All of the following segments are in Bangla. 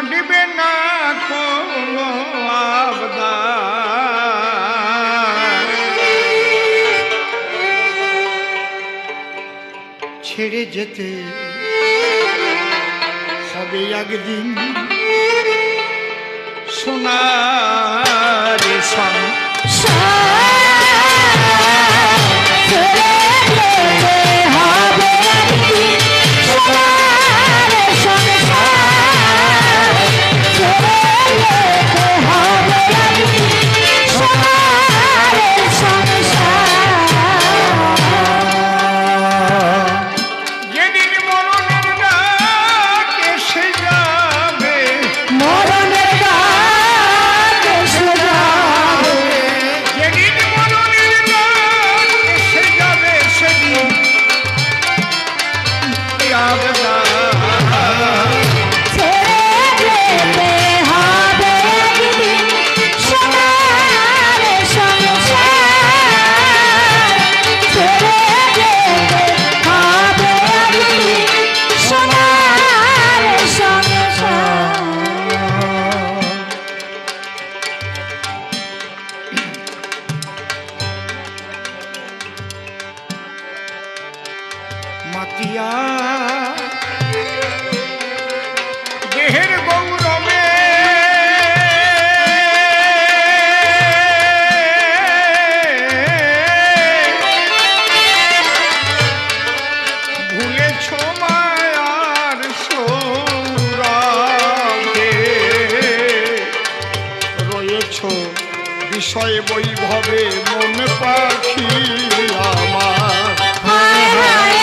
ঘটবে না কোনো আবদার। ছেড়ে যেতে হবে একদিন। সোনার সঙ্গে ভবে মন পাখি আমার।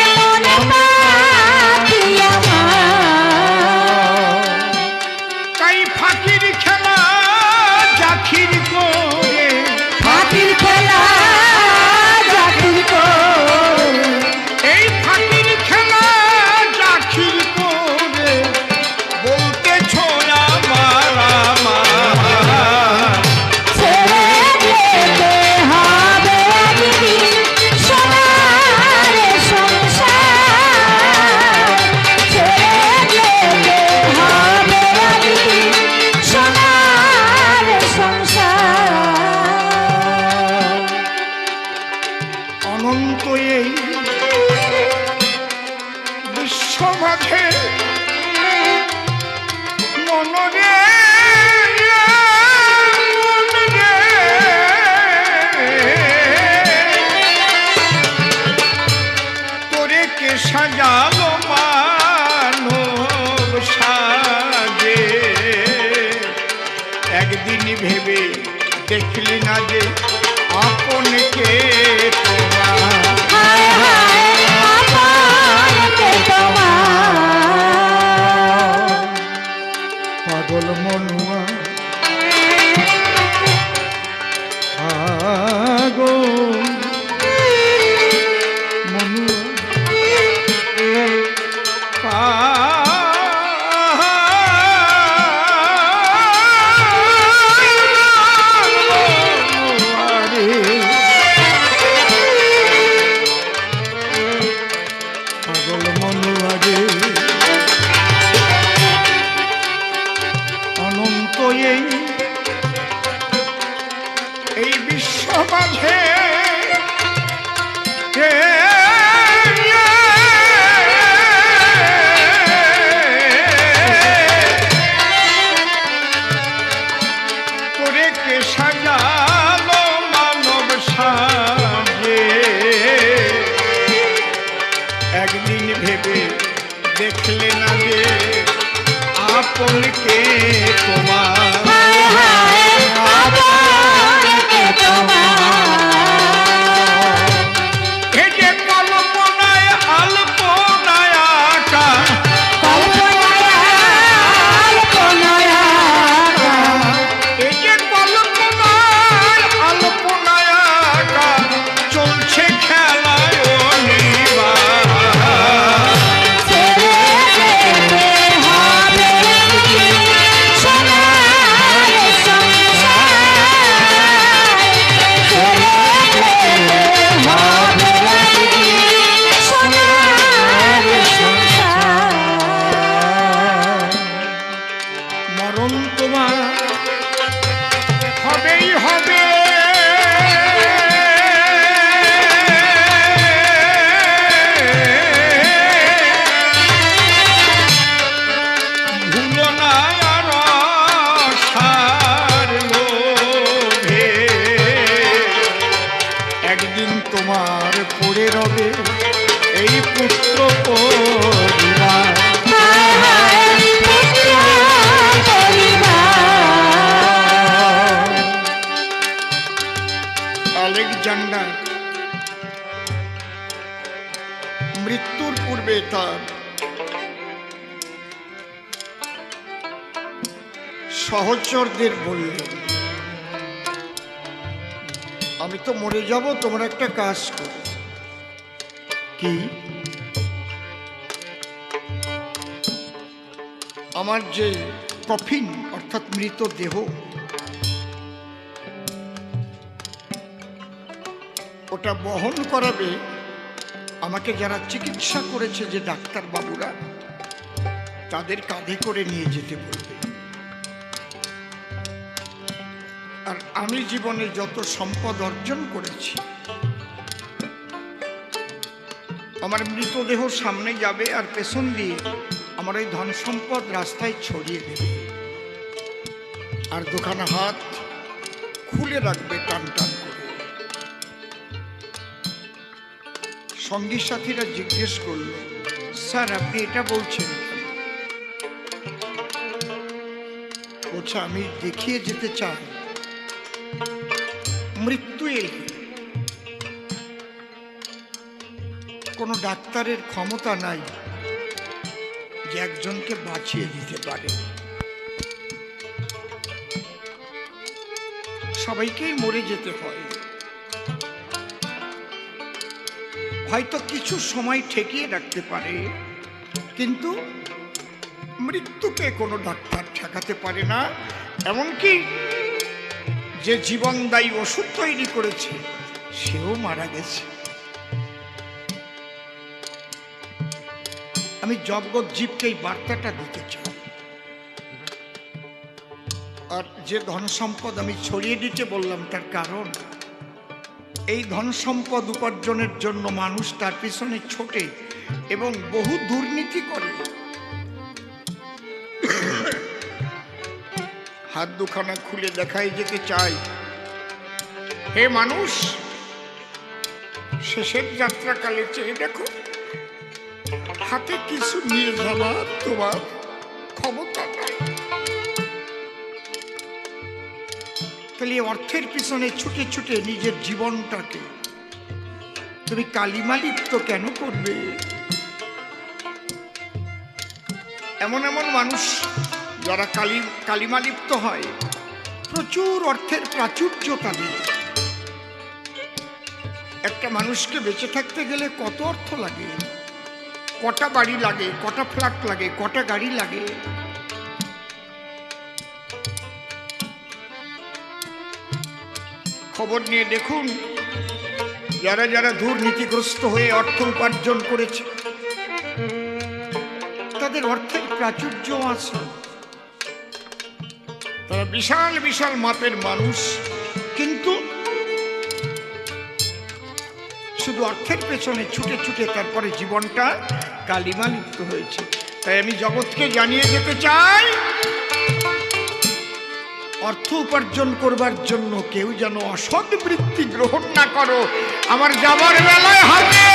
গেল সাজে। ভেবে দেখলি না যে আপনকে তোমার একদিন তোমার পড়ে রবে এই পুত্র আলেকজান্ডার মৃত্যুর পূর্বে তার সহচরদের বললেন আমি তো মরে যাব তোমরা একটা কাজ করো। কি? আমার যে কফিন অর্থাৎ মৃত দেহ ওটা বহন করাবে আমাকে যারা চিকিৎসা করেছে যে ডাক্তার বাবুরা তাদের কাঁধে করে নিয়ে যেতে বলবে। আর আমি জীবনে যত সম্পদ অর্জন করেছি, আমার মৃতদেহ সামনে যাবে আর পেছন দিয়ে আমার ওই ধন সম্পদ রাস্তায় ছড়িয়ে দেবে। আর দুখানা হাত খুলে রাখবে টান টান করে। সঙ্গী সাথীরা জিজ্ঞেস করল, স্যার, আপনি এটা বলছেন কেন?" বলছে, আমি দেখিয়ে যেতে চাই। মৃত্যু এলে কোনো ডাক্তারের ক্ষমতা নাই যে একজনকে বাঁচিয়ে দিতে পারে। সবাইকেই মরে যেতে হয়। হয়তো কিছু সময় ঠেকিয়ে রাখতে পারে, কিন্তু মৃত্যুকে কোনো ডাক্তার ঠেকাতে পারে না, এমনকি যে জীবনদায়ী ওষুধ তৈরি করেছে, সেও মারা গেছে। আমি জগৎ জীবকে এই বার্তাটা দিতে চাই। আর যে ধন সম্পদ আমি ছড়িয়ে দিতে বললাম, তার কারণ, এই ধন সম্পদ উপার্জনের জন্য মানুষ তার পিছনে ছোটে এবং বহু দুর্নীতি করে। হাত দুখানা খুলে দেখাই যেতে চাই। হে মানুষ, শেষের যাত্রাকালে চেয়ে দেখো, হাতে কিছু নিয়ে যাবার তোমার ক্ষমতা তাহলে অর্থের পিছনে ছুটে ছুটে নিজের জীবনটাকে তুমি কালিমালিপ্ত কেন করবে? এমন এমন মানুষ যারা কালি কালিমালিপ্ত হয়, প্রচুর অর্থের প্রাচুর্য তাদের একটা মানুষকে বেঁচে থাকতে গেলে কত অর্থ লাগে? কটা বাড়ি লাগে, কটা ফ্ল্যাট লাগে, কটা গাড়ি লাগে? খবর নিয়ে দেখুন, যারা যারা দুর্নীতিগ্রস্ত হয়ে অর্থ উপার্জন করেছে, তাদের অর্থের প্রাচুর্য আছে তারা বিশাল বিশাল মাপের মানুষ। কিন্তু শুধু অর্থের পেছনে ছুটে ছুটে তারপরে জীবনটা কালিমা লিপ্ত হয়েছে। তাই আমি জগৎকে জানিয়ে যেতে চাই, অর্থ উপার্জন করবার জন্য কেউ যেন অসৎ বৃত্তি গ্রহণ না করো। আমার যাবার বেলায় হাতে